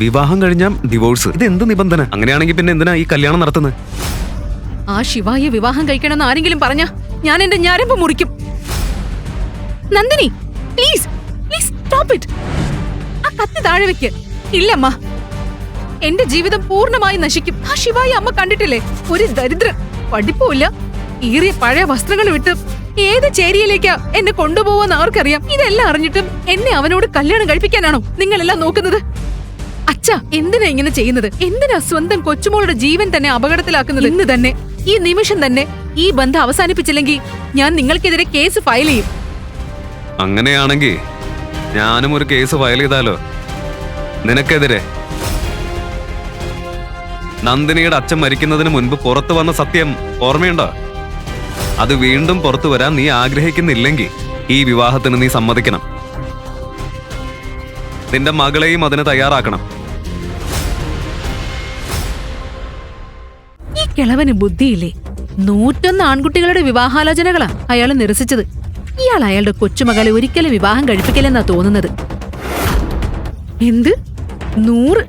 വിവാഹം കഴിഞ്ഞാൽ ഡിവോഴ്സ് ഇത് എന്ത് നിബന്ധന? അങ്ങനെയാണെങ്കിൽ പിന്നെ എന്തിനാ ഈ കല്യാണം നടത്തുന്നത് ആ ശിവായെ വിവാഹം കഴിക്കണമെന്ന് ആരെങ്കിലും പറഞ്ഞാ ഞാൻ എന്റെ ഞാരമ്പ് മുറിക്കും. Nandini please please stop it ആ കത്തി താഴെ വെക്ക്. ഇല്ലമ്മ എന്റെ ജീവിതം പൂർണമായി നശിക്കും. ആ ശിവായി അമ്മ കണ്ടിട്ടില്ലേ? ഒരു ദരിദ്രൻ. പഠിപ്പുമില്ല. ഈറിയ പഴയ വസ്ത്രങ്ങൾ വിട്ട് ഏത് ചേരിയിലേക്കാ എന്നെ കൊണ്ടുപോവാന്ന് ആർക്കറിയാം? ഇതെല്ലാം അറിഞ്ഞിട്ടും എന്നെ അവനോട് കല്യാണം കഴിപ്പിക്കാനാണോ നിങ്ങളെല്ലാം നോക്കുന്നത്? അച്ഛ എന്തിനാ ഇങ്ങനെ ചെയ്യുന്നത്? എന്തിനാ സ്വന്തം കൊച്ചുമോളുടെ ജീവൻ തന്നെ അപകടത്തിലാക്കുന്നത്? ഇന്ന് തന്നെ ഈ നിമിഷം തന്നെ ഈ ബന്ധം അവസാനിപ്പിച്ചില്ലെങ്കിൽ ഞാൻ നിങ്ങൾക്കെതിരെ കേസ് ഫയൽ ചെയ്യും. അങ്ങനെയാണെങ്കിൽ ഞാനും ഒരു കേസ് ഫയൽ ചെയ്താലോ? നിനക്കെതിരെ. നന്ദിനിയുടെ അച്ഛൻ മരിക്കുന്നതിന് മുൻപ് പുറത്തു വന്ന സത്യം ഓർമ്മയുണ്ടോ? അത് വീണ്ടും പുറത്തു വരാൻ നീ ആഗ്രഹിക്കുന്നില്ലെങ്കിൽ ഈ വിവാഹത്തിന് നീ സമ്മതിക്കണം. നിന്റെ മകളെയും അതിന് തയ്യാറാക്കണം. കിളവന് ബുദ്ധിയില്ലേ? നൂറ്റൊന്ന് ആൺകുട്ടികളുടെ വിവാഹാലോചനകളാ അയാൾ നിരസിച്ചത്. ഇയാൾ അയാളുടെ കൊച്ചുമകളെ ഒരിക്കലും വിവാഹം കഴിപ്പിക്കില്ലെന്നാ തോന്നുന്നത്. എന്ത്? നൂറ്?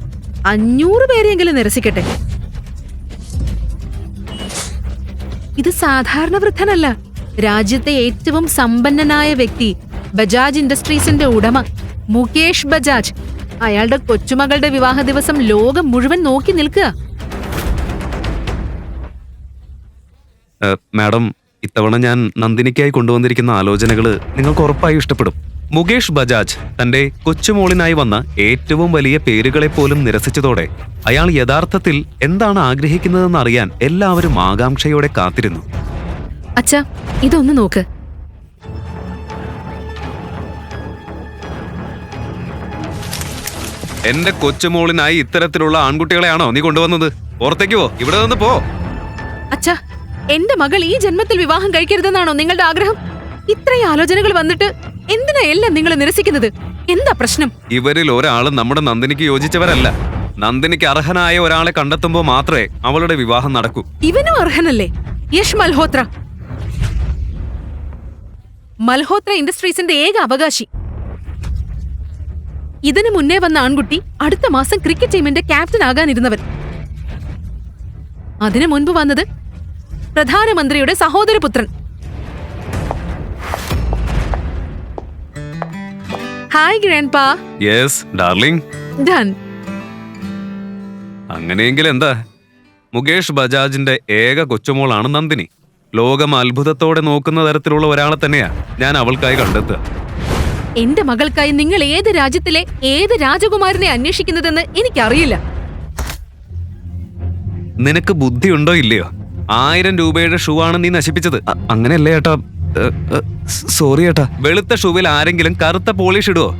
അഞ്ഞൂറ് പേരെയെങ്കിലും നിരസിക്കട്ടെ. ഇത് സാധാരണ വൃദ്ധനല്ല. രാജ്യത്തെ ഏറ്റവും സമ്പന്നനായ വ്യക്തി ബജാജ് ഇൻഡസ്ട്രീസിന്റെ ഉടമ മുകേഷ് ബജാജ്. അയാളുടെ കൊച്ചുമകളുടെ വിവാഹ ദിവസം ലോകം മുഴുവൻ നോക്കി നിൽക്കുക. മാഡം ഇത്തവണ ഞാൻ നന്ദിനിക്കായി കൊണ്ടുവന്നിരിക്കുന്ന ആലോചനകൾ നിങ്ങൾക്ക് ഉറപ്പായി ഇഷ്ടപ്പെടും. മുകേഷ് ബജാജ് തന്റെ കൊച്ചുമോളിനായി വന്ന ഏറ്റവും വലിയ പേരുകളെ പോലും നിരസിച്ചതോടെ അയാൾ യഥാർത്ഥത്തിൽ എന്താണ് ആഗ്രഹിക്കുന്നതെന്ന് അറിയാൻ എല്ലാവരും ആകാംക്ഷയോടെ കാത്തിരുന്നു. അച്ഛാ ഇതൊന്ന് നോക്ക്. എന്റെ കൊച്ചുമോളിനായി ഇത്തരത്തിലുള്ള ആൺകുട്ടികളെയാണോ നീ കൊണ്ടുവന്നത്? പുറത്തേക്ക് പോ ഇവിടെ നിന്ന് പോ. അച്ഛാ എന്റെ മകൾ ഈ ജന്മത്തിൽ വിവാഹം കഴിക്കരുതെന്നാണോ നിങ്ങളുടെ ആഗ്രഹം? ഇത്രയും ആലോചനകൾ വന്നിട്ട് എന്തിനാ എല്ലാം നിങ്ങൾ നിരസിക്കുന്നത്? എന്താ പ്രശ്നം? ഇവരിൽ ഒരാളും നമ്മുടെ നന്ദിനിക്ക് യോജിച്ചവരല്ല. നന്ദിനിക്ക് അർഹനായ ഒരാളെ കണ്ടെത്തുമ്പോൾ മാത്രമേ അവളുടെ വിവാഹം നടക്കൂ. ഇവനും അർഹനല്ലേ? യഷ് മൽഹോത്ര. മൽഹോത്ര ഇൻഡസ്ട്രീസിന്റെ ഏക അവകാശി. ഇതിനു മുന്നേ വന്ന ആൺകുട്ടി അടുത്ത മാസം ക്രിക്കറ്റ് ടീമിന്റെ ക്യാപ്റ്റൻ ആകാനിരുന്നവൻ. അതിനു മുൻപ് വന്നത് പ്രധാനമന്ത്രിയുടെ സഹോദരപുത്രൻ. Hi grandpa yes darling done അങ്ങനെയെങ്കിൽ എന്താ? മുകേഷ് ബജാജിന്റെ ഏക കൊച്ചുമോളാണ് നന്ദിനി. ലോകം അത്ഭുതത്തോടെ നോക്കുന്ന തരത്തിലുള്ള ഒരാളെ തന്നെയാ ഞാൻ അവൾക്കായി കണ്ടെത്തുക. എന്റെ മകൾക്കായി നിങ്ങൾ ഏത് രാജ്യത്തിലെ ഏത് രാജകുമാരനെ അന്വേഷിക്കുന്നതെന്ന് എനിക്കറിയില്ല. നിനക്ക് ബുദ്ധിയുണ്ടോ ഇല്ലയോ? ആയിരം രൂപയുടെ ഷൂ ആണ് നീ നശിപ്പിച്ചത്. അങ്ങനെയല്ലേ ഏട്ടാ? സോറി ഏട്ടാ. വെളുത്ത ഷൂവിൽ ആരെങ്കിലും കറുത്ത പോളിഷ് ഇടുവോ?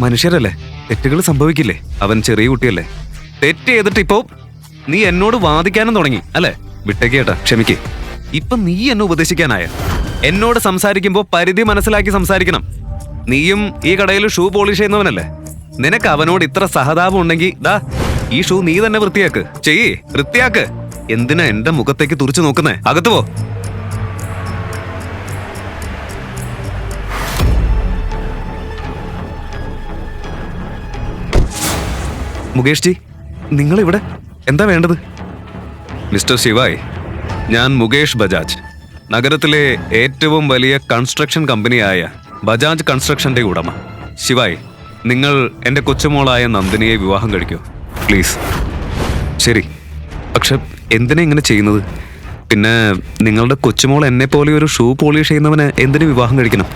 മനുഷ്യരല്ലേ? തെറ്റുകൾ സംഭവിക്കില്ലേ? അവൻ ചെറിയ കുട്ടിയല്ലേ? തെറ്റ് ചെയ്തിട്ട് ഇപ്പോ നീ എന്നോട് വാദിക്കാനും തുടങ്ങി അല്ലേ? വിട്ടേക്കേട്ടാ ക്ഷമിക്കേ. ഇപ്പൊ നീ എന്നെ ഉപദേശിക്കാനായ. എന്നോട് സംസാരിക്കുമ്പോ പരിധി മനസ്സിലാക്കി സംസാരിക്കണം. നീയും ഈ കടയിൽ ഷൂ പോളിഷ് ചെയ്യുന്നവനല്ലേ? നിനക്ക് അവനോട് ഇത്ര സഹതാപം ഉണ്ടെങ്കിൽ ദാ ഈ ഷൂ നീ തന്നെ വൃത്തിയാക്ക്. ചെയ്യേ വൃത്തിയാക്ക്. എന്തിനാ എന്റെ മുഖത്തേക്ക് തുറച്ചു നോക്കുന്നേ? അകത്ത് പോ. മുകേഷ് ജി നിങ്ങൾ ഇവിടെ എന്താ വേണ്ടത്? മിസ്റ്റർ ശിവായ് ഞാൻ മുകേഷ് ബജാജ്. നഗരത്തിലെ ഏറ്റവും വലിയ കൺസ്ട്രക്ഷൻ കമ്പനിയായ ബജാജ് കൺസ്ട്രക്ഷന്റെ ഉടമ. ശിവായ് നിങ്ങൾ എന്റെ കൊച്ചുമോളായ നന്ദിനിയെ വിവാഹം കഴിക്കൂ. പ്ലീസ്. ശരി. പക്ഷെ എന്തിനാ ഇങ്ങനെ ചെയ്യുന്നത്? പിന്നെ നിങ്ങളുടെ കൊച്ചുമോൾ എന്നെ പോലെ ഒരു ഷൂ പോളിഷ് ചെയ്യുന്നവന് എന്തിനു വിവാഹം കഴിക്കണം?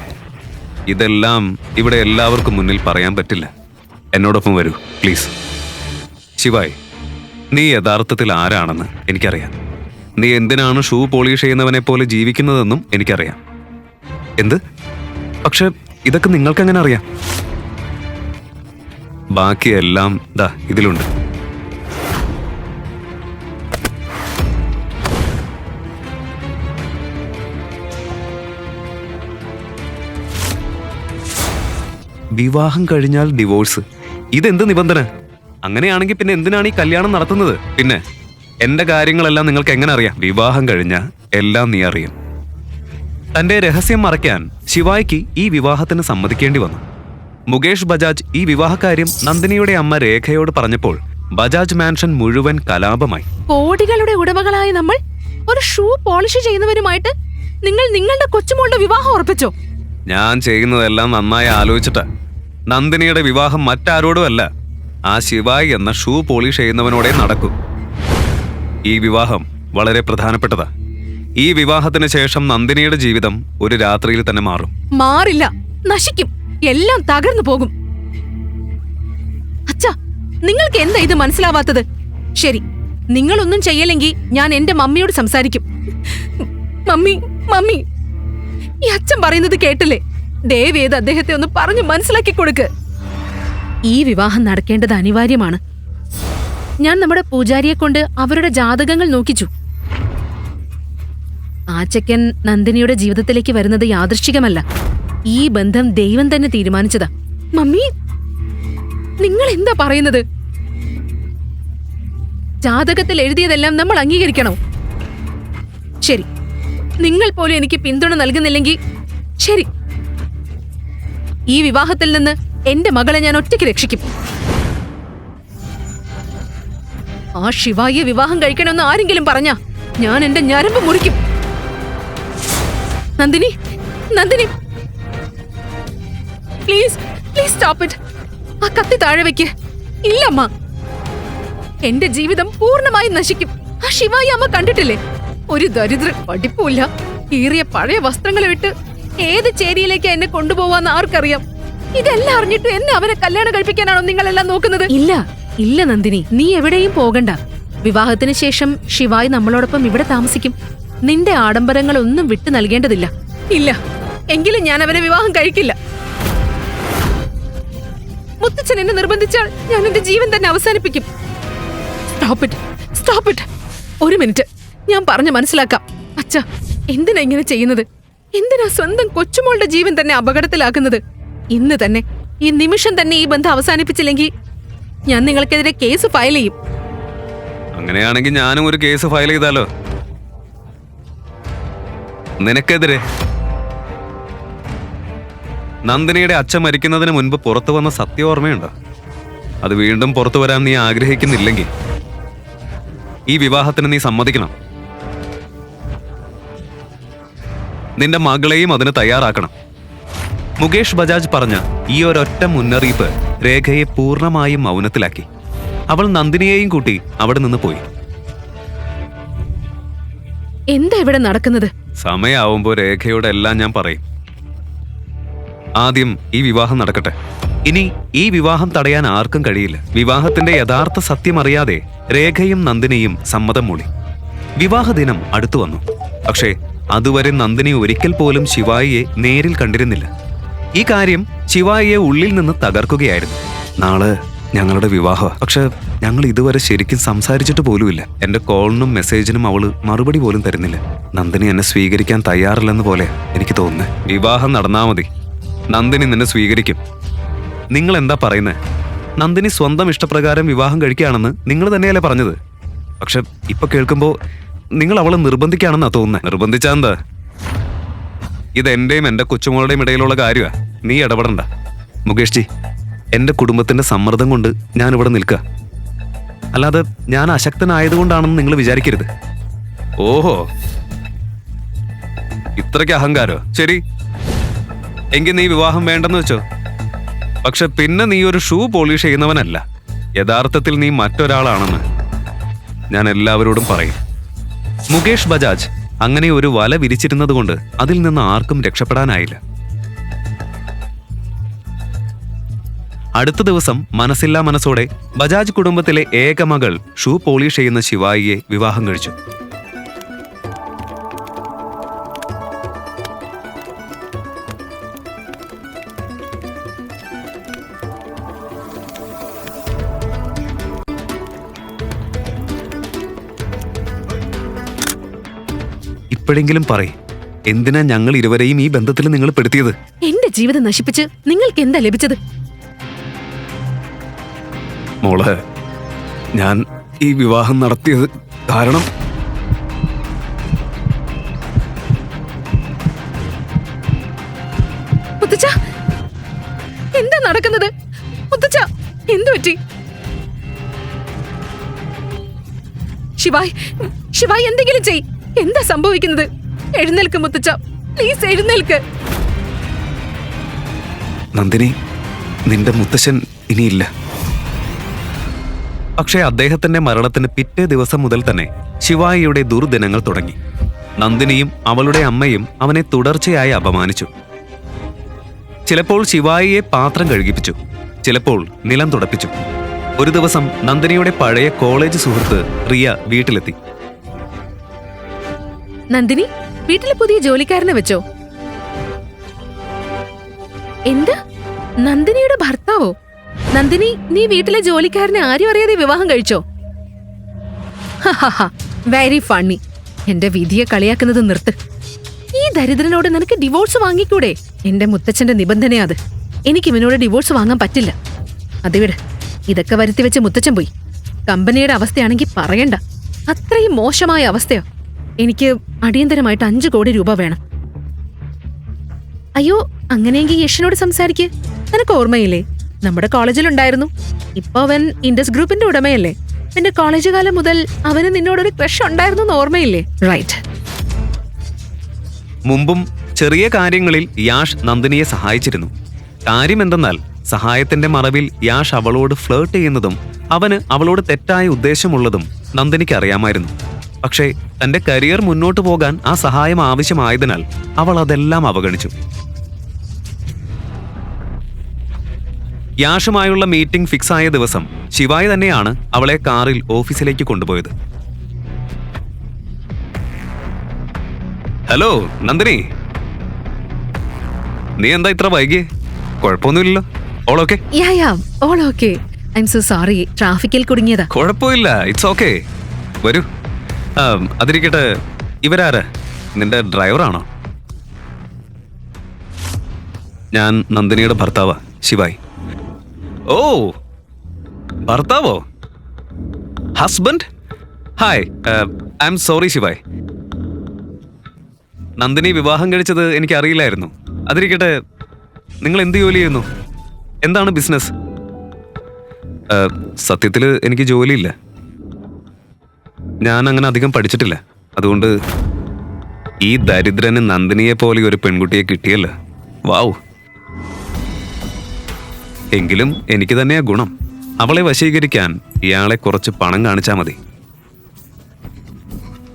ഇതെല്ലാം ഇവിടെ എല്ലാവർക്കും മുന്നിൽ പറയാൻ പറ്റില്ല. എന്നോടൊപ്പം വരൂ പ്ലീസ്. ശിവായ് നീ യഥാർത്ഥത്തിൽ ആരാണെന്ന് എനിക്കറിയാം. നീ എന്തിനാണ് ഷൂ പോളിഷ് ചെയ്യുന്നവനെ പോലെ ജീവിക്കുന്നതെന്നും എനിക്കറിയാം. എന്ത്? പക്ഷെ ഇതൊക്കെ നിങ്ങൾക്ക് എങ്ങനെ അറിയാം? ബാക്കിയെല്ലാം ദാ ഇതിലുണ്ട്. വിവാഹം കഴിഞ്ഞാൽ ഡിവോഴ്സ് ഇതെന്ത് നിബന്ധന? അങ്ങനെയാണെങ്കിൽ പിന്നെ എന്തിനാണ് ഈ കല്യാണം നടത്തുന്നത്? പിന്നെ എന്റെ കാര്യങ്ങളെല്ലാം നിങ്ങൾക്ക് എങ്ങനെ അറിയാം? വിവാഹം കഴിഞ്ഞ എല്ലാം നീ അറിയും. തന്റെ രഹസ്യം മറയ്ക്കാൻ ശിവായ്ക്ക് ഈ വിവാഹത്തിന് സമ്മതിക്കേണ്ടി വന്നു. മുകേഷ് ബജാജ് ഈ വിവാഹകാര്യം നന്ദിനിയുടെ അമ്മ രേഖയോട് പറഞ്ഞപ്പോൾ ബജാജ് മാൻഷൻ മുഴുവൻ കലാപമായി. കോടികളുടെ ഉടമകളായ നമ്മൾ ഒരു ഷൂ പോളിഷ് ചെയ്യുന്നവരുമായിട്ട് നിങ്ങൾ നിങ്ങളുടെ കൊച്ചുമോളുടെ വിവാഹം ഉറപ്പിച്ചോ? ഞാൻ ചെയ്യുന്നതെല്ലാം നന്നായി ആലോചിച്ചിട്ട്. നന്ദിനിയുടെ വിവാഹം മറ്റാരോടുമല്ല ആ ശിവായി എന്ന ഷൂ പോളിഷ് ചെയ്യുന്നവനോടെ നടക്കൂ. ഈ വിവാഹം വളരെ പ്രധാനപ്പെട്ടതാ. ഈ വിവാഹത്തിന് ശേഷം നന്ദിനിയുടെ ജീവിതം ഒരു രാത്രിയിൽ തന്നെ മാറും. മാറില്ല നശിക്കും. എല്ലാം തകർന്നു പോകും. അച്ഛാ നിങ്ങൾക്ക് എന്താ ഇത് മനസ്സിലാവാത്തത്? ശരി നിങ്ങളൊന്നും ചെയ്യലെങ്കിൽ ഞാൻ എന്റെ മമ്മിയോട് സംസാരിക്കും. മമ്മി മമ്മി ഈ അച്ഛൻ പറയുന്നത് കേട്ടില്ലേ? ദയവേത് അദ്ദേഹത്തെ ഒന്ന് പറഞ്ഞു മനസ്സിലാക്കി കൊടുക്ക്. ഈ വിവാഹം നടക്കേണ്ടത് അനിവാര്യമാണ്. ഞാൻ നമ്മുടെ പൂജാരിയെ കൊണ്ട് അവരുടെ ജാതകങ്ങൾ നോക്കിച്ചു. ആച്ചക്കൻ നന്ദിനിയുടെ ജീവിതത്തിലേക്ക് വരുന്നത് യാദൃശ്ചികമല്ല. ഈ ബന്ധം ദൈവം തന്നെ തീരുമാനിച്ചതാ. മമ്മി നിങ്ങൾ എന്താ പറയുന്നത്? ജാതകത്തിൽ എഴുതിയതെല്ലാം നമ്മൾ അംഗീകരിക്കണോ. ശരി നിങ്ങൾ പോലും എനിക്ക് പിന്തുണ നൽകുന്നില്ലെങ്കിൽ ശരി ഈ വിവാഹത്തിൽ നിന്ന് എന്റെ മകളെ ഞാൻ ഒറ്റയ്ക്ക് രക്ഷിക്കും. ആ ശിവായിയെ വിവാഹം കഴിക്കണമെന്ന് ആരെങ്കിലും പറഞ്ഞാ ഞാൻ എന്റെ ഞരമ്പ് മുറിക്കും. Nandini Nandini. Please please stop it ആ കത്തി താഴെ വെക്ക്. ഇല്ലമ്മ. എന്റെ ജീവിതം പൂർണമായും നശിക്കും. ആ ശിവായി അമ്മ കണ്ടിട്ടില്ലേ? ഒരു ദരിദ്രൻ പഠിപ്പുമില്ല. കീറിയ പഴയ വസ്ത്രങ്ങൾ വിട്ട് ഏത് ചേരിയിലേക്ക് എന്നെ കൊണ്ടുപോവാന്ന് ആർക്കറിയാം? ഇതെല്ലാം അറിഞ്ഞിട്ട് എന്നെ അവരെ കല്യാണം കഴിപ്പിക്കാനാണോ നിങ്ങളെല്ലാം നോക്കുന്നത്? ഇല്ല ഇല്ല നന്ദിനി. നീ എവിടെയും പോകണ്ട. വിവാഹത്തിന് ശേഷം ശിവായി നമ്മളോടൊപ്പം ഇവിടെ താമസിക്കും. നിന്റെ ആഡംബരങ്ങളൊന്നും വിട്ടു നൽകേണ്ടതില്ല. ഇല്ല. എങ്കിലും ഞാൻ അവരെ വിവാഹം കഴിക്കില്ല. മുത്തച്ഛൻ എന്നെ നിർബന്ധിച്ചാൽ ഞാൻ എന്റെ ജീവൻ തന്നെ അവസാനിപ്പിക്കും. സ്റ്റോപ്പ് ഇറ്റ് സ്റ്റോപ്പ് ഇറ്റ് ഒരു മിനിറ്റ്. ഞാൻ പറഞ്ഞു മനസ്സിലാക്കാം. അച്ഛ എന്തിനാ ഇങ്ങനെ ചെയ്യുന്നത്? എന്തിനാ സ്വന്തം കൊച്ചുമോളുടെ ജീവൻ തന്നെ അപകടത്തിലാക്കുന്നത്? ഇന്ന് തന്നെ ഈ നിമിഷം തന്നെ ഈ ബന്ധം അവസാനിപ്പിച്ചില്ലെങ്കിൽ ഞാൻ നിങ്ങൾക്കെതിരെ കേസ് ഫയൽ ചെയ്യും. അങ്ങനെയാണെങ്കിൽ ഞാനും ഒരു കേസ് ഫയൽ ചെയ്താലോ? നിനക്കെതിരെ? നന്ദിനിയുടെ അച്ഛൻ മരിക്കുന്നതിന് മുൻപ് പുറത്തു വന്ന സത്യ ഓർമ്മയുണ്ടോ അത് വീണ്ടും പുറത്തു വരാൻ നീ ആഗ്രഹിക്കുന്നില്ലെങ്കിൽ ഈ വിവാഹത്തിന് നീ സമ്മതിക്കണം. നിന്റെ മകളെയും അതിന് തയ്യാറാക്കണം. മുകേഷ് ബജാജ് പറഞ്ഞ ഈ ഒരൊറ്റ മുന്നറിയിപ്പ് രേഖയെ പൂർണമായും മൗനത്തിലാക്കി. അവൾ നന്ദിനിയെയും കൂട്ടി അവിടെ നിന്ന് പോയി. എന്താ ഇവിടെ നടക്കുന്നത്? സമയാവുമ്പോ രേഖയോട് എല്ലാം ഞാൻ പറയും. ആദ്യം ഈ വിവാഹം നടക്കട്ടെ. ഇനി ഈ വിവാഹം തടയാൻ ആർക്കും കഴിയില്ല. വിവാഹത്തിന്റെ യഥാർത്ഥ സത്യം അറിയാതെ രേഖയും നന്ദിനിയും സമ്മതം മൂളി. വിവാഹ ദിനം അടുത്തു വന്നു. പക്ഷേ അതുവരെ നന്ദിനി ഒരിക്കൽ പോലും ശിവായിയെ നേരിൽ കണ്ടിരുന്നില്ല. ഈ കാര്യം ശിവായിയെ ഉള്ളിൽ നിന്ന് തകർക്കുകയായിരുന്നു. നാളെ ഞങ്ങളുടെ വിവാഹം പക്ഷെ ഞങ്ങൾ ഇതുവരെ ശരിക്കും സംസാരിച്ചിട്ട് പോലുമില്ല. എന്റെ കോളിനും മെസ്സേജിനും അവൾ മറുപടി പോലും തരുന്നില്ല. നന്ദിനി എന്നെ സ്വീകരിക്കാൻ തയ്യാറില്ലെന്ന് പോലെ എനിക്ക് തോന്നുന്നു. വിവാഹം നടന്നാ മതി. നന്ദിനി നിന്നെ സ്വീകരിക്കും. നിങ്ങൾ എന്താ പറയുന്നത് നന്ദിനി സ്വന്തം ഇഷ്ടപ്രകാരം വിവാഹം കഴിക്കുകയാണെന്ന് നിങ്ങൾ തന്നെയല്ലേ പറഞ്ഞത്? പക്ഷെ ഇപ്പൊ കേൾക്കുമ്പോൾ നിങ്ങൾ അവളെ നിർബന്ധിക്കുകയാണെന്നാ തോന്നുന്നത് നിർബന്ധിച്ചാ എന്താ? ഇത് എന്റെയും എന്റെ കൊച്ചുമോളുടെയും ഇടയിലുള്ള കാര്യമാ നീ ഇടപെടണ്ട. മുകേഷ് ജി എന്റെ കുടുംബത്തിന്റെ സമ്മർദ്ദം കൊണ്ട് ഞാൻ ഇവിടെ നിൽക്കുക അല്ലാതെ ഞാൻ അശക്തനായതുകൊണ്ടാണെന്ന് നിങ്ങൾ വിചാരിക്കരുത്. ഓഹോ. ഇത്രയ്ക്ക് അഹങ്കാരോ? ശരി. എങ്കിൽ നീ വിവാഹം വേണ്ടെന്ന് വെച്ചോ? പക്ഷെ പിന്നെ നീ ഒരു ഷൂ പോളിഷ് ചെയ്യുന്നവനല്ല. യഥാർത്ഥത്തിൽ നീ മറ്റൊരാളാണെന്ന് ഞാൻ എല്ലാവരോടും പറയും. മുകേഷ് ബജാജ് അങ്ങനെ ഒരു വല വിരിച്ചിരുന്നതുകൊണ്ട് അതിൽ നിന്ന് ആർക്കും രക്ഷപ്പെടാനായില്ല. അടുത്ത ദിവസം മനസ്സില്ലാ മനസ്സോടെ ബജാജ് കുടുംബത്തിലെ ഏക മകൾ ഷൂ പോളിഷ് ചെയ്യുന്ന ശിവായിയെ വിവാഹം കഴിച്ചു. ഇപ്പോഴെങ്കിലും പറയും. എന്തിനാ ഞങ്ങൾ ഇരുവരെയും ഈ ബന്ധത്തിൽ നിങ്ങൾ പെടുത്തിയത്? എന്റെ ജീവിതം നശിപ്പിച്ച് നിങ്ങൾക്ക് എന്താ ലഭിച്ചത്? മോളെ ഞാൻ ഈ വിവാഹം നടത്തിയത് കാരണം മുത്തച്ഛ എന്താ നടക്കുന്നത്? മുത്തച്ഛ എന്തു പറ്റി? ശിവായ് ശിവായ് എന്തെങ്കിലും ചെയ് എന്താ സംഭവിക്കുന്നത്? എഴുന്നേൽക്ക് മുത്തച്ഛ. പ്ലീസ് എഴുന്നേൽക്ക്. നന്ദിനി നിന്റെ മുത്തശ്ശൻ ഇനിയില്ല. പക്ഷേ അദ്ദേഹത്തിന്റെ മരണത്തിന് പിറ്റേ ദിവസം മുതൽ തന്നെ ശിവായിയുടെ ദുർദിനങ്ങൾ തുടങ്ങി. നന്ദിനിയും അവളുടെ അമ്മയും അവനെ തുടർച്ചയായി അപമാനിച്ചു. ചിലപ്പോൾ ശിവായിയെ പാത്രം കഴുകിപ്പിച്ചു. ചിലപ്പോൾ നിലം തുടപ്പിച്ചു. ഒരു ദിവസം നന്ദിനിയുടെ പഴയ കോളേജ് സുഹൃത്ത് റിയ വീട്ടിലെത്തി. നന്ദിനി വീട്ടിലെ പുതിയ ജോലിക്കാരനെ വെച്ചോ. എന്ത്? നന്ദിനിയുടെ ഭർത്താവോ? നന്ദിനി നീ വീട്ടിലെ ജോലിക്കാരനെ ആരും അറിയാതെ വിവാഹം കഴിച്ചോ? വെരി ഫണ്ണി എന്റെ വിധിയെ കളിയാക്കുന്നത് നിർത്ത്. ഈ ദരിദ്രനോട് നിനക്ക് ഡിവോഴ്സ് വാങ്ങിക്കൂടെ? എന്റെ മുത്തച്ഛന്റെ നിബന്ധനയാ അത്. എനിക്ക് ഇവനോട് ഡിവോഴ്സ് വാങ്ങാൻ പറ്റില്ല. അതിവിടെ ഇതൊക്കെ വരുത്തി വെച്ച് മുത്തച്ഛൻ പോയി. കമ്പനിയുടെ അവസ്ഥയാണെങ്കിൽ പറയണ്ട. അത്രയും മോശമായ അവസ്ഥയോ. എനിക്ക് അടിയന്തരമായിട്ട് അഞ്ചു കോടി രൂപ വേണം. അയ്യോ അങ്ങനെയെങ്കിൽ യഷിനോട് സംസാരിക്ക്. നിനക്ക് ഓർമ്മയില്ലേ? നമ്മുടെ കോളേജിലുണ്ടായിരുന്നു. ഇപ്പൊ അവൻ ഇൻഡസ് ഗ്രൂപ്പിന്റെ ഉടമയല്ലേ? നിന്റെ കോളേജ് കാലം മുതൽ അവന് നിന്നോടൊരു ക്രഷ് ഉണ്ടായിരുന്നു എന്ന് ഓർമ്മയില്ലേ? റൈറ്റ് മുമ്പും ചെറിയ കാര്യങ്ങളിൽ യാഷ് നന്ദിനിയെ സഹായിച്ചിരുന്നു. കാര്യമെന്തെന്നാൽ സഹായത്തിന്റെ മറവിൽ യാഷ് അവളോട് ഫ്ലേർട്ട് ചെയ്യുന്നതും അവന് അവളോട് തെറ്റായ ഉദ്ദേശമുള്ളതും നന്ദിനിക്ക് അറിയാമായിരുന്നു. പക്ഷേ തന്റെ കരിയർ മുന്നോട്ടു പോകാൻ ആ സഹായം ആവശ്യമായതിനാൽ അവൾ അതെല്ലാം അവഗണിച്ചു. യാഷുമായുള്ള മീറ്റിംഗ് ഫിക്സ് ആയ ദിവസം ശിവായ് തന്നെയാണ് അവളെ കാറിൽ ഓഫീസിലേക്ക് കൊണ്ടുപോയത്. ഹലോ നന്ദിനി. നീ എന്താ ഇത്ര വൈകിയേ? കുഴപ്പമൊന്നുമില്ലല്ലോ. All okay? Ya ya all okay I'm so sorry ട്രാഫിക്കിൽ കുടുങ്ങിയതാ. കുഴപ്പമില്ല. ഇറ്റ്സ് ഓക്കെ വരൂ. അതിരിക്കട്ടെ. ഇവരാര്? നിന്റെ ഡ്രൈവറാണോ? ഞാൻ നന്ദിനിയുടെ ഭർത്താവാ ശിവായി. ഓ ഭർത്താവോ? Husband? Hi I'm sorry Shivaay. Nandini വിവാഹം കഴിച്ചത് എനിക്ക് അറിയില്ലായിരുന്നു അതിരിക്കട്ടെ നിങ്ങൾ എന്ത് ജോലി ചെയ്യുന്നു? എന്താണ് ബിസിനസ്? സത്യത്തിൽ എനിക്ക് ജോലിയില്ല. ഞാൻ അങ്ങനെ അധികം പഠിച്ചിട്ടില്ല. അതുകൊണ്ട് ഈ ദരിദ്രന് നന്ദിനിയെ പോലെ ഒരു പെൺകുട്ടിയെ കിട്ടിയല്ലോ. വാവ് എങ്കിലും എനിക്ക് തന്നെയാ ഗുണം. അവളെ വശീകരിക്കാൻ ഇയാളെ കുറച്ച് പണം കാണിച്ചാൽ മതി.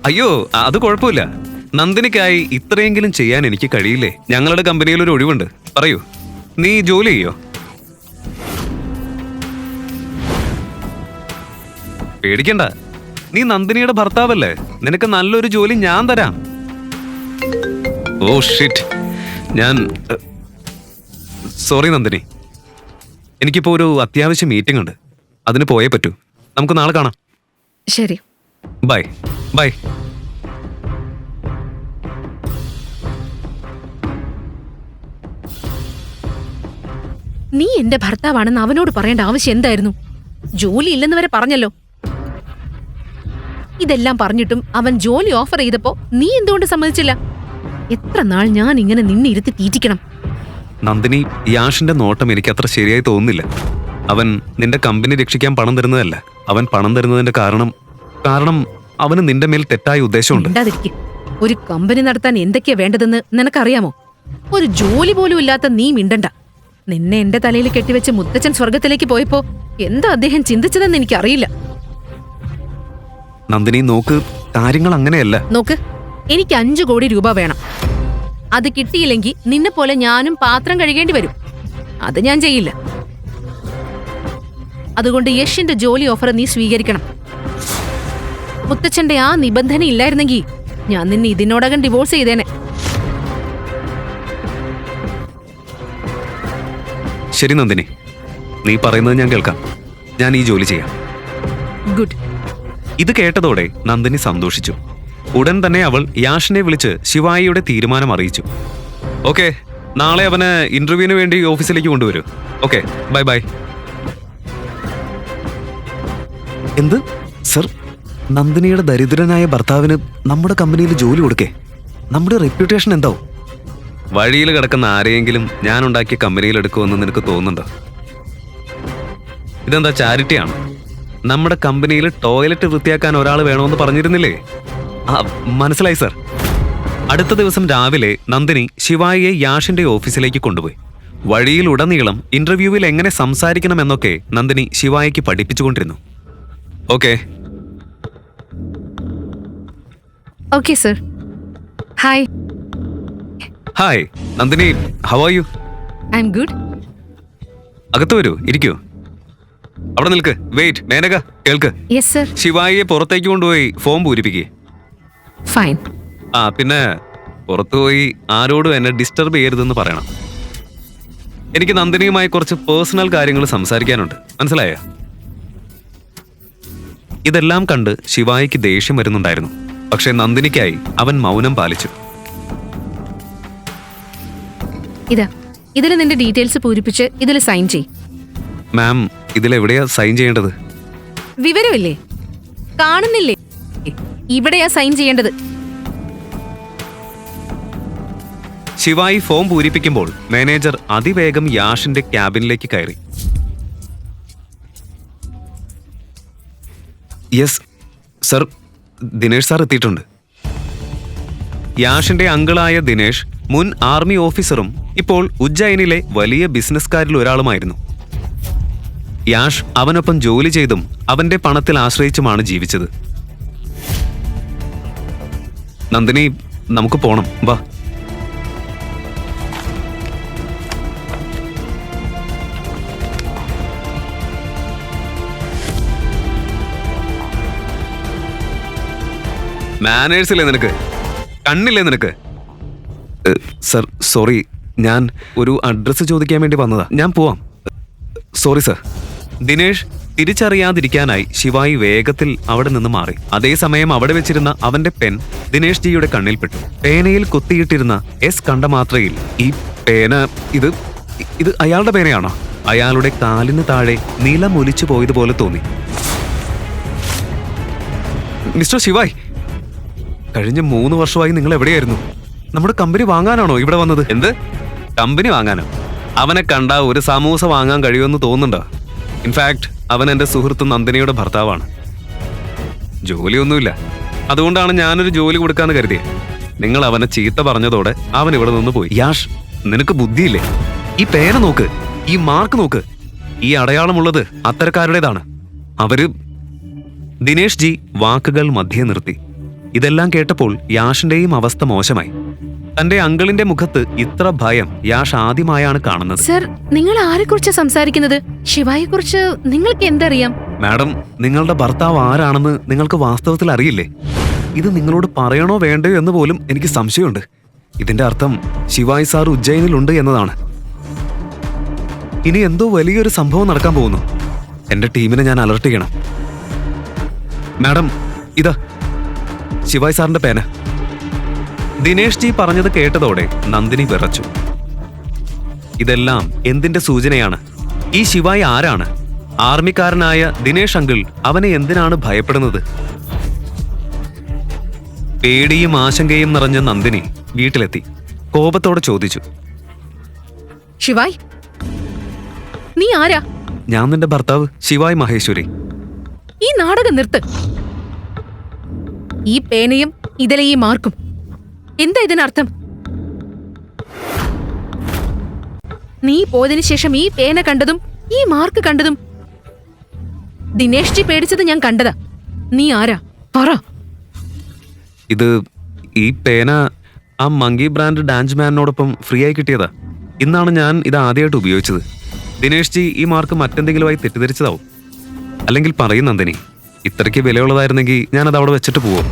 അയ്യോ അത് കുഴപ്പമില്ല. നന്ദിനിക്കായി ഇത്രയെങ്കിലും ചെയ്യാൻ എനിക്ക് കഴിയില്ലേ? ഞങ്ങളുടെ കമ്പനിയിൽ ഒരു ഒഴിവുണ്ട്. പറയൂ. നീ ജോലി ചെയ്യോ? പേടിക്കണ്ട. നീ നന്ദിനിയുടെ ഭർത്താവല്ലേ? നിനക്ക് നല്ലൊരു ജോലി ഞാൻ തരാം. ഓ ഷിറ്റ് ഞാൻ സോറി നന്ദിനി. എനിക്കിപ്പോ ഒരു അത്യാവശ്യ മീറ്റിംഗ് ഉണ്ട്. അതിന് പോയേ പറ്റൂ. നമുക്ക് നാളെ കാണാം. ശരി. ബൈ ബൈ നീ എന്റെ ഭർത്താവാണെന്ന് അവനോട് പറയേണ്ട ആവശ്യം എന്തായിരുന്നു? ജോലി ഇല്ലെന്ന് വരെ പറഞ്ഞല്ലോ. ഇതെല്ലാം പറഞ്ഞിട്ടും അവൻ ജോലി ഓഫർ ചെയ്തപ്പോ നീ എന്തുകൊണ്ട് സമ്മതിച്ചില്ല? എത്ര നാൾ ഞാൻ ഇങ്ങനെ നിന്നെ ഇരുത്തി തീറ്റിക്കണം നന്ദിനി യാഷിന്റെ നോട്ടം എനിക്ക് അത്ര ശരിയായി തോന്നുന്നില്ല. അവൻ നിന്റെ കമ്പനി രക്ഷിക്കാൻ പണം തരുന്നതല്ല. അവൻ പണം തരുന്നതിന്റെ കാരണം കാരണം അവന് നിന്റെ മേൽ തെറ്റായ ഉദ്ദേശമുണ്ട്. ഒരു കമ്പനി നടത്താൻ എന്തൊക്കെയാ വേണ്ടതെന്ന് നിനക്കറിയാമോ? ഒരു ജോലി പോലും ഇല്ലാത്ത നീ മിണ്ടണ്ട. നിന്നെ എന്റെ തലയിൽ കെട്ടിവെച്ച് മുത്തച്ഛൻ സ്വർഗത്തിലേക്ക് പോയപ്പോ എന്താ അദ്ദേഹം ചിന്തിച്ചതെന്ന് എനിക്കറിയില്ല. നന്ദിനി നോക്ക് കാര്യങ്ങൾ അങ്ങനെയല്ല. നോക്ക് എനിക്ക് അഞ്ചു കോടി രൂപ വേണം. അത് കിട്ടിയില്ലെങ്കിൽ നിന്നെ പോലെ ഞാനും പാത്രം കഴുകേണ്ടി വരും. അത് ഞാൻ ചെയ്യില്ല. അതുകൊണ്ട് യഷിന്റെ ജോലി ഓഫർ നീ സ്വീകരിക്കണം. മുത്തച്ഛന്റെ ആ നിബന്ധന ഇല്ലായിരുന്നെങ്കിൽ ഞാൻ നിന്നെ ഇതിനോടകം ഡിവോഴ്സ് ചെയ്തേനെ. ശരി നന്ദിനി നീ പറയുന്നത് ഞാൻ കേൾക്കാം. ഞാൻ ഈ ജോലി ചെയ്യാം. ഇത് കേട്ടതോടെ നന്ദിനി സന്തോഷിച്ചു. ഉടൻ തന്നെ അവൾ യാഷിനെ വിളിച്ച് ശിവായിയുടെ തീരുമാനം അറിയിച്ചു. ഓക്കെ നാളെ അവന് ഇന്റർവ്യൂവിന് വേണ്ടി ഓഫീസിലേക്ക് കൊണ്ടുവരൂ. Okay bye bye. എന്ത്? സർ നന്ദിനിയുടെ ദരിദ്രനായ ഭർത്താവിന് നമ്മുടെ കമ്പനിയിൽ ജോലി കൊടുക്കേ. നമ്മുടെ റെപ്യൂട്ടേഷൻ എന്താവും? വഴിയിൽ കിടക്കുന്ന ആരെയെങ്കിലും ഞാൻ ഉണ്ടാക്കിയ കമ്പനിയിൽ എടുക്കുമെന്ന് നിനക്ക് തോന്നുന്നുണ്ടോ? ഇതെന്താ ചാരിറ്റിയാണ് നമ്മുടെ കമ്പനിയിൽ ടോയ്ലറ്റ് വൃത്തിയാക്കാൻ ഒരാൾ വേണമെന്ന് പറഞ്ഞിരുന്നില്ലേ? ആ മനസ്സിലായി സർ. അടുത്ത ദിവസം രാവിലെ നന്ദിനി ശിവായിയെ യാഷിന്റെ ഓഫീസിലേക്ക് കൊണ്ടുപോയി. വഴിയിൽ ഉടനീളം ഇന്റർവ്യൂവിൽ എങ്ങനെ സംസാരിക്കണമെന്നൊക്കെ നന്ദിനി ശിവായിക്ക് പഠിപ്പിച്ചുകൊണ്ടിരുന്നു. Okay. Okay sir. Hi. Hi Nandini how are you? I'm good. അകത്ത് വരൂ ഇരിക്കൂ. അവിടെ നിൽക്ക്. വെയിറ്റ് മേനക കേൾക്ക്. യെസ് സർ ശിവായിയെ പുറത്തേക്ക് കൊണ്ടുപോയി ഫോം പൂരിപ്പിക്കേ. ഫൈൻ ആ പിന്നെ പുറത്തുപോയി ആരോടും എന്നെ ഡിസ്റ്റർബ് ചെയ്യരുതെന്ന് പറയണം. എനിക്ക് നന്ദിനിയുമായി കുറച്ച് പേഴ്സണൽ കാര്യങ്ങൾ സംസാരിക്കാനുണ്ട്. മനസ്സിലായോ? ഇതെല്ലാം കണ്ട് ശിവായിക്ക് ദേഷ്യം വരുന്നുണ്ടായിരുന്നു. പക്ഷെ നന്ദിനിക്കായി അവൻ മൗനം പാലിച്ചു. ഇതാ. ഇതിൽ നിന്റെ ഡീറ്റെയിൽസ് പൂരിപ്പിച്ച് ഇതിൽ സൈൻ ചെയ് മാം ഇതിലെവിടെയാ സൈൻ ചെയ്യേണ്ടത്? വിവരമില്ലേ? കാണുന്നില്ലേ? ഇവിടെയാ സൈൻ ചെയ്യേണ്ടത്. ശിവായി ഫോം പൂരിപ്പിക്കുമ്പോൾ മാനേജർ അതിവേഗം യാഷിന്റെ ക്യാബിനിലേക്ക് കയറി. യെസ് സർ ദിനേഷ് സാർ എത്തിയിട്ടുണ്ട്. യാഷിന്റെ അങ്കിളായ ദിനേഷ് മുൻ ആർമി ഓഫീസറും ഇപ്പോൾ ഉജ്ജയിനിലെ വലിയ ബിസിനസ്സുകാരിൽ ഒരാളുമായിരുന്നു. യാഷ് അവനൊപ്പം ജോലി ചെയ്തും അവന്റെ പണത്തിൽ ആശ്രയിച്ചുമാണ് ജീവിച്ചത്. നന്ദിനി നമുക്ക് പോണം. വാ. മാനേഴ്സില്ലേ നിനക്ക്? കണ്ണില്ലേ നിനക്ക്? Sir sorry. ഞാൻ ഒരു അഡ്രസ്സ് ചോദിക്കാൻ വേണ്ടി വന്നതാ. ഞാൻ പോവാം. Sorry sir. ദിനേഷ് തിരിച്ചറിയാതിരിക്കാനായി ശിവായി വേഗത്തിൽ അവിടെ നിന്ന് മാറി. അതേസമയം അവിടെ വെച്ചിരുന്ന അവന്റെ പെൻ ദിനേഷ് ജിയുടെ കണ്ണിൽപ്പെട്ടു. പേനയിൽ കുത്തിയിട്ടിരുന്ന എസ് കണ്ട മാത്രയിൽ ഈ പേന ഇത് ഇത് അയാളുടെ പേനയാണോ? അയാളുടെ കാലിന് താഴെ നിലമൊലിച്ചു പോയതുപോലെ തോന്നി. മിസ്റ്റർ ശിവായ് കഴിഞ്ഞ മൂന്ന് വർഷമായി നിങ്ങൾ എവിടെയായിരുന്നു? നമ്മുടെ കമ്പനി വാങ്ങാനാണോ ഇവിടെ വന്നത്? എന്ത്? കമ്പനി വാങ്ങാനോ? അവനെ കണ്ട ഒരു സമൂസ വാങ്ങാൻ കഴിയുമെന്ന് തോന്നുന്നുണ്ടോ? ഇൻഫാക്ട് അവൻ എന്റെ സുഹൃത്ത് നന്ദിനിയുടെ ഭർത്താവാണ്. ജോലിയൊന്നുമില്ല. അതുകൊണ്ടാണ് ഞാനൊരു ജോലി കൊടുക്കാന്ന് കരുതിയത് നിങ്ങൾ അവനെ ചീത്ത പറഞ്ഞതോടെ അവൻ ഇവിടെ നിന്ന് പോയി. യാഷ് നിനക്ക് ബുദ്ധിയില്ലേ? ഈ പേന നോക്ക് ഈ മാർക്ക് നോക്ക്. ഈ അടയാളമുള്ളത് അത്തരക്കാരുടേതാണ്. അവർ ദിനേഷ് ജി വാക്കുകൾ മധ്യേ നിർത്തി. ഇതെല്ലാം കേട്ടപ്പോൾ യാഷിന്റെയും അവസ്ഥ മോശമായി. തന്റെ അങ്കിളിന്റെ മുഖത്ത് ഇത്ര ഭയം യാഷ് ആദ്യമായാണ് കാണുന്നത്. സർ നിങ്ങൾ ആരെക്കുറിച്ച് സംസാരിക്കുന്നത്? ശിവായെ കുറിച്ച് നിങ്ങൾക്ക് എന്തറിയാം? മാഡം നിങ്ങളുടെ ഭർത്താവ് ആരാണെന്ന് നിങ്ങൾക്ക് വാസ്തവത്തിൽ അറിയില്ലേ? ഇത് നിങ്ങളോട് പറയണോ വേണ്ടയോ എന്ന് പോലും എനിക്ക് സംശയമുണ്ട്. ഇതിന്റെ അർത്ഥം ശിവായ് സാർ ഉജ്ജയിനിലുണ്ട് എന്നതാണ്. ഇനി എന്തോ വലിയൊരു സംഭവം നടക്കാൻ പോകുന്നു. എന്റെ ടീമിനെ ഞാൻ അലർട്ട് ചെയ്യണം. മാഡം ഇതാ ശിവായ് സാറിന്റെ പേന. ദിനേഷ് ജി പറഞ്ഞത് കേട്ടതോടെ നന്ദിനി വിറച്ചു. ഇതെല്ലാം എന്തിന്റെ സൂചനയാണ്? ഈ ശിവായ് ആരാണ്? ആർമിക്കാരനായ ദിനേഷ് അങ്കിൾ അവനെ എന്തിനാണ് ഭയപ്പെടുന്നത്? പേടിയും ആശങ്കയും നിറഞ്ഞ നന്ദിനി വീട്ടിലെത്തി. കോപത്തോടെ ചോദിച്ചു. ശിവായ് നീ ആരാ? ഞാൻ നിന്റെ ഭർത്താവ് ശിവായ് മഹേശ്വരി. ഈ നാടകം നിർത്ത്. ഈ പേനയും ഇതിലെ ഈ മാർക്കും. എന്താ ഇതിനർത്ഥം? നീ പോയതിനു ശേഷം ഈ പേന കണ്ടതും ഈ മാർക്ക് കണ്ടതും ദിനേഷ് ജി പേടിച്ചത് ഞാൻ കണ്ടതാ. നീ ആരാ? പറ. ഇത് ഈ പേന ആ മങ്കി ബ്രാൻഡ് ഡാൻസ് മാനോടൊപ്പം ഫ്രീ ആയി കിട്ടിയതാ. ഇന്നാണ് ഞാൻ ഇത് ആദ്യമായിട്ട് ഉപയോഗിച്ചത്. ദിനേഷ് ജി ഈ മാർക്ക് മറ്റെന്തെങ്കിലുമായി തെറ്റിദ്ധരിച്ചതാവും. അല്ലെങ്കിൽ പറയും നന്ദിനി. ഇത്രയ്ക്ക് വിലയുള്ളതായിരുന്നെങ്കിൽ ഞാനത് അവിടെ വെച്ചിട്ട് പോവും.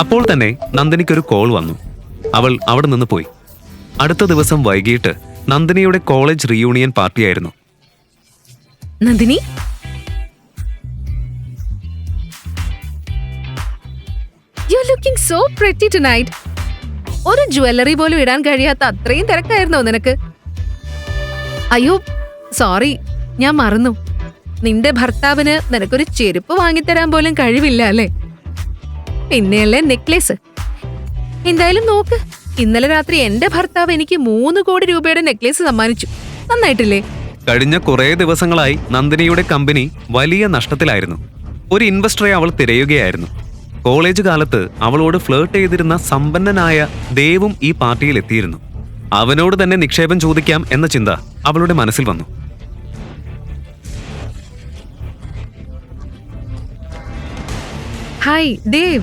അപ്പോൾ തന്നെ നന്ദിനിക്കൊരു കോൾ വന്നു. അവൾ അവിടെ നിന്ന് പോയി. അടുത്ത ദിവസം വൈകിട്ട് നന്ദിനിയുടെ കോളേജ് റീയൂണിയൻ പാർട്ടിയായിരുന്നു. Nandini? You looking so pretty tonight ഒരു ജ്വല്ലറി പോലും ഇടാൻ കഴിയാത്ത അത്രയും തിരക്കായിരുന്നോ നിനക്ക്? അയ്യോ സോറി ഞാൻ മറന്നു. നിന്റെ ഭർത്താവിന് നിനക്കൊരു ചെരുപ്പ് വാങ്ങിത്തരാൻ പോലും കഴിവില്ല അല്ലേ? പിന്നെയല്ലേ നെക്ലേസ്? എന്തായാലും നോക്ക് ഇന്നലെ രാത്രി എന്റെ ഭർത്താവ് എനിക്ക് മൂന്ന് കോടി രൂപയുടെ നെക്ലേസ് സമ്മാനിച്ചു. നന്നായിട്ടില്ലേ? കഴിഞ്ഞ കുറേ ദിവസങ്ങളായി നന്ദിനിയുടെ കമ്പനി വലിയ നഷ്ടത്തിലായിരുന്നു. ഒരു ഇൻവെസ്റ്ററെ അവൾ തിരയുകയായിരുന്നു. കോളേജ് കാലത്ത് അവളോട് ഫ്ലേർട്ട് ചെയ്തിരുന്ന സമ്പന്നനായ ദേവും ഈ പാർട്ടിയിൽ എത്തിയിരുന്നു അവനോട് തന്നെ നിക്ഷേപം ചോദിക്കാം എന്ന ചിന്ത അവളുടെ മനസ്സിൽ വന്നു. ഹായ് ദേവ്.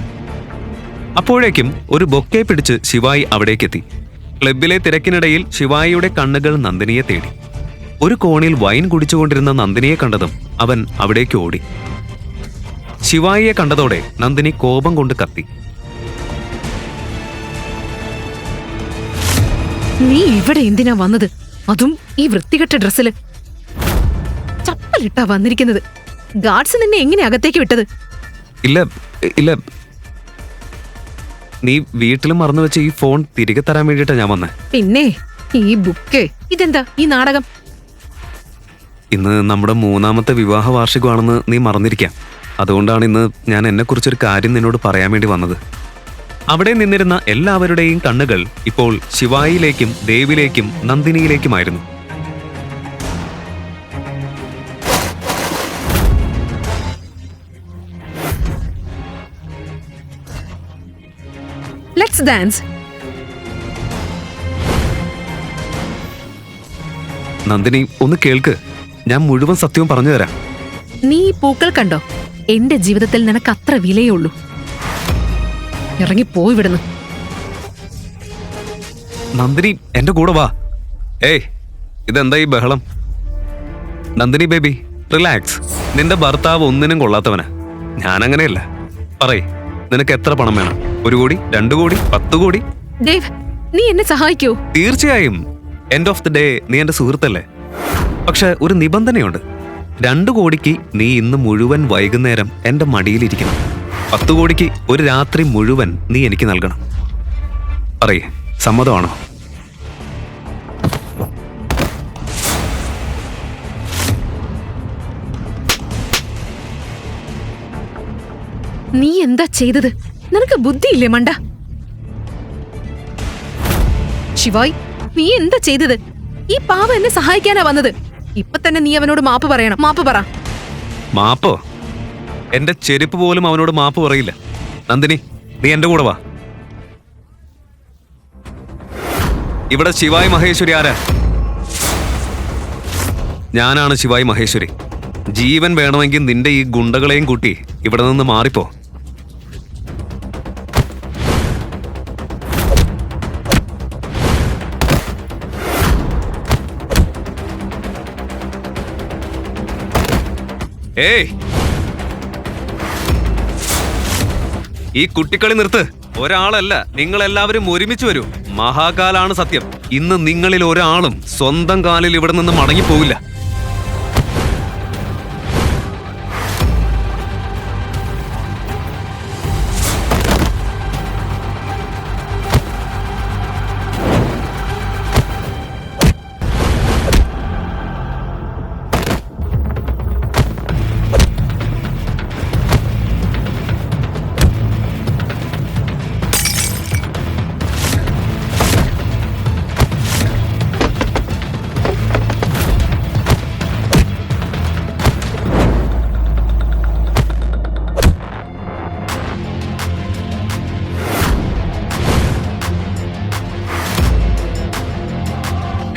അപ്പോഴേക്കും ഒരു ബൊക്കെ പിടിച്ച് ശിവായി അവിടേക്കെത്തി. ക്ലബിലെ തിരക്കിനിടയിൽ ശിവായിയുടെ കണ്ണുകൾ നന്ദിനിയെ തേടി. ഒരു കോണിൽ വൈൻ കുടിച്ചുകൊണ്ടിരുന്ന നന്ദിനിയെ കണ്ടതും അവൻ അവിടേക്ക് ഓടി. ശിവായിയെ കണ്ടതോടെ നന്ദിനി കോപം കൊണ്ട് കത്തി. നീ ഇവിടെ എന്തിനാ വന്നത്? അതും ഈ വൃത്തികെട്ട ഡ്രസ്സിൽ ചപ്പലിട്ടാ വന്നിരിക്കുന്നത്. ഗാർഡ്സ് നിന്നെ എങ്ങനെ അകത്തേക്ക് വിട്ടത്? ഇല്ല ഇല്ല. നീ വീട്ടിൽ മറന്നു വെച്ച ഈ ഫോൺ തിരികെ തരാൻ വേണ്ടിട്ടാ ഞാൻ വന്നേ. പിന്നെ ഈ ബുക്ക് ഇതെന്താ ഈ നാടകം? ഇന്ന് നമ്മുടെ മൂന്നാമത്തെ വിവാഹ വാർഷികമാണെന്ന് നീ മറന്നിരിക്കാം. അതുകൊണ്ടാണ് ഇന്ന് ഞാൻ എന്നെ കുറിച്ചൊരു കാര്യം നിന്നോട് പറയാൻ വേണ്ടി വന്നത്. അവിടെ നിന്നിരുന്ന എല്ലാവരുടെയും കണ്ണുകൾ ഇപ്പോൾ ശിവായിലേക്കും ദേവിലേക്കും നന്ദിനിയിലേക്കുമായിരുന്നു. ലെറ്റ്സ് ഡാൻസ് നന്ദിനി ഒന്ന് കേൾക്ക്. ഞാൻ മുഴുവൻ സത്യവും പറഞ്ഞു തരാം നീ ഈ പൂക്കൾ കണ്ടോ? എന്റെ ജീവിതത്തിൽ നിനക്ക് അത്ര വിലയുള്ളൂ. ഇറങ്ങി പോയി വിടുന്നു നന്ദിനി എന്റെ കൂടെ വാ. ഏയ് ഇതെന്താ ഈ ബഹളം? നന്ദിനി ബേബി റിലാക്സ് നിന്റെ ഭർത്താവ് ഒന്നിനും കൊള്ളാത്തവനാ. ഞാനങ്ങനെയല്ല. പറയ് നിനക്ക് എത്ര പണം വേണം? ഒരു കോടി രണ്ടു കോടി പത്ത് കോടി? ദേവ് നീ എന്നെ സഹായിക്കൂ. തീർച്ചയായും. എൻഡ് ഓഫ് ദി ഡേ നീ എന്റെ സുഹൃത്തല്ലേ? പക്ഷെ ഒരു നിബന്ധനയുണ്ട്. രണ്ടു കോടിക്ക് നീ ഇന്ന് മുഴുവൻ വൈകുന്നേരം എന്റെ മടിയിലിരിക്കണം. പത്ത് കോടിക്ക് ഒരു രാത്രി മുഴുവൻ നീ എനിക്ക് നൽകണം. പറയേ സമ്മതമാണോ? നീ എന്താ ചെയ്തത്? നിനക്ക് ബുദ്ധിയില്ലേ മണ്ട? ശിവായ് നീ എന്താ ചെയ്തത്? ഈ പാവ എന്നെ സഹായിക്കാനാ വന്നത്. ഇപ്പൊ തന്നെ നീ അവനോട് മാപ്പ് പറയണം. മാപ്പ് പറ. മാപ്പോ? എന്റെ ചെരുപ്പ് പോലും അവനോട് മാപ്പ് പറയില്ല. നന്ദിനി നീ എന്റെ കൂടെ വാ. ഇവിടെ ശിവായി മഹേശ്വരി ആരാ? ഞാനാണ് ശിവായി മഹേശ്വരി. ജീവൻ വേണമെങ്കിൽ നിന്റെ ഈ ഗുണ്ടകളെയും കൂട്ടി ഇവിടെ നിന്ന് മാറിപ്പോ. ഏയ്. ഈ കുട്ടിക്കളി നിർത്ത്. ഒരാളല്ല നിങ്ങൾ എല്ലാവരും ഒരുമിച്ച് വരൂ. മഹാകാലാണ് സത്യം. ഇന്ന് നിങ്ങളിൽ ഒരാളും സ്വന്തം കാലിൽ ഇവിടെ നിന്ന് മടങ്ങിപ്പോവില്ല.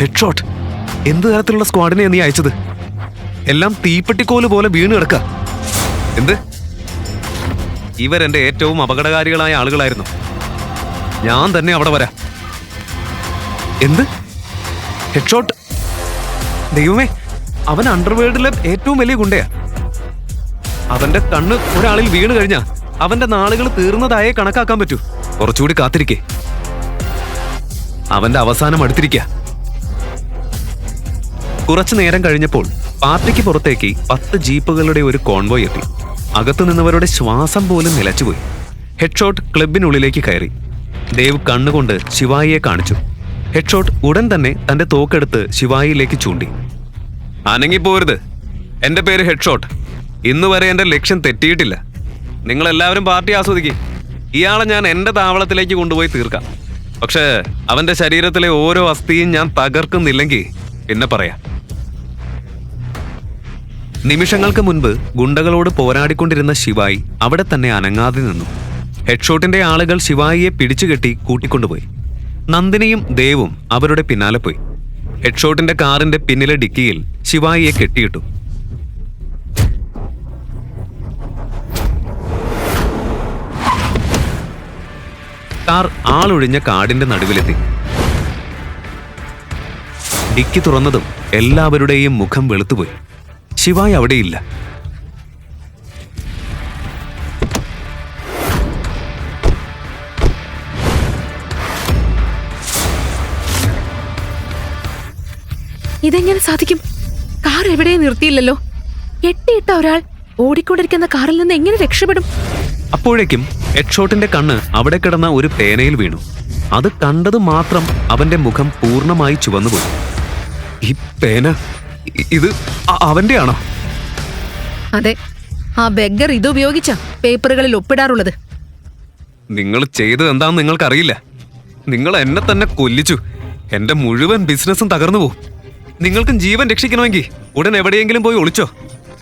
ഹെഡ്ഷോട്ട് എന്ത് തരത്തിലുള്ള സ്ക്വാഡിനെ നീ അയച്ചത്? എല്ലാം തീപ്പെട്ടിക്കോൽ പോലെ വീണ് കിടക്ക. എന്ത്? ഇവരെന്റെ ഏറ്റവും അപകടകാരികളായ ആളുകളായിരുന്നു. ഞാൻ തന്നെ അവിടെ വരാ. എന്ത്? ഹെഡ്ഷോട്ട് ദൈവമേ അവൻ അണ്ടർവേൾഡിലെ ഏറ്റവും വലിയ ഗുണ്ടയാ. അവന്റെ കണ്ണ് ഒരാളിൽ വീണ് കഴിഞ്ഞാ അവന്റെ നാളുകൾ തീർന്നതായേ കണക്കാക്കാൻ പറ്റൂ. കുറച്ചുകൂടി കാത്തിരിക്കേ. അവന്റെ അവസാനം അടുത്തിരിക്കുക കുറച്ചു നേരം കഴിഞ്ഞപ്പോൾ പാർട്ടിക്ക് പുറത്തേക്ക് പത്ത് ജീപ്പുകളുടെ ഒരു കോൺവോയ് എത്തി. അകത്തു നിന്നവരുടെ ശ്വാസം പോലും നിലച്ചുപോയി. ഹെഡ്ഷോട്ട് ക്ലബിനുള്ളിലേക്ക് കയറി. ദേവ് കണ്ണുകൊണ്ട് ശിവായിയെ കാണിച്ചു. ഹെഡ്ഷോട്ട് ഉടൻ തന്നെ തന്റെ തോക്കെടുത്ത് ശിവായിയിലേക്ക് ചൂണ്ടി. അനങ്ങിപ്പോരുത്. എന്റെ പേര് ഹെഡ്ഷോട്ട്. ഇന്ന് വരെ എന്റെ ലക്ഷ്യം തെറ്റിയിട്ടില്ല. നിങ്ങൾ എല്ലാവരും പാർട്ടി ആസ്വദിക്കും. ഇയാളെ ഞാൻ എന്റെ താവളത്തിലേക്ക് കൊണ്ടുപോയി തീർക്കാം. പക്ഷേ അവന്റെ ശരീരത്തിലെ ഓരോ അസ്ഥിയും ഞാൻ തകർക്കുന്നില്ലെങ്കിൽ പിന്നെ പറയാം. നിമിഷങ്ങൾക്ക് മുൻപ് ഗുണ്ടകളോട് പോരാടിക്കൊണ്ടിരുന്ന ശിവായി അവിടെ തന്നെ അനങ്ങാതെ നിന്നു. ഹെഡ്ഷോട്ടിന്റെ ആളുകൾ ശിവായിയെ പിടിച്ചുകെട്ടി കൂട്ടിക്കൊണ്ടുപോയി. നന്ദിനിയും ദേവും അവരുടെ പിന്നാലെ പോയി. ഹെഡ്ഷോട്ടിന്റെ കാറിന്റെ പിന്നിലെ ഡിക്കിയിൽ ശിവായിയെ കെട്ടിയിട്ടു. കാർ ആളൊഴിഞ്ഞ കാടിന്റെ നടുവിലെത്തി. ഡിക്കി തുറന്നതും എല്ലാവരുടെയും മുഖം വെളുത്തുപോയി. ശിവായ് അവിടെയില്ല. ഇതെങ്ങനെ സാധിക്കും? കാർ എവിടെയും നിർത്തിയില്ലല്ലോ. എട്ടിയിട്ട ഒരാൾ ഓടിക്കൊണ്ടിരിക്കുന്ന കാറിൽ നിന്ന് എങ്ങനെ രക്ഷപ്പെടും? അപ്പോഴേക്കും എക്ഷോട്ടിന്റെ കണ്ണ് അവിടെ കിടന്ന ഒരു പേനയിൽ വീണു. അത് കണ്ടത് മാത്രം അവന്റെ മുഖം പൂർണമായി ചുവന്നുപോയി. ഈ പേന ഇത് അവന്റെയാണോ? അതെ. ആ ബെഗർ ഇത് ഉപയോഗിച്ച പേപ്പറുകളിൽ ഒപ്പിടാറുള്ളത്. നിങ്ങൾ ചെയ്തത് എന്താണെന്ന് നിങ്ങൾക്കറിയില്ല. നിങ്ങൾ എന്നെ തന്നെ കൊല്ലിച്ചു. എന്റെ മുഴുവൻ ബിസിനസ്സും തകർന്നു പോകും നിങ്ങൾക്കും ജീവൻ രക്ഷിക്കണമെങ്കിൽ ഉടൻ എവിടെയെങ്കിലും പോയി ഒളിച്ചോ.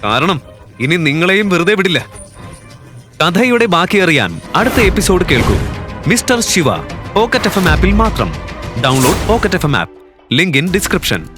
കാരണം ഇനി നിങ്ങളെയും വെറുതെ വിടില്ല. കഥയുടെ ബാക്കി അറിയാൻ അടുത്ത എപ്പിസോഡ് കേൾക്കൂ. Mister Shiva pocket F M ആപ്പിൽ മാത്രം. Download pocket F M app. Link in description.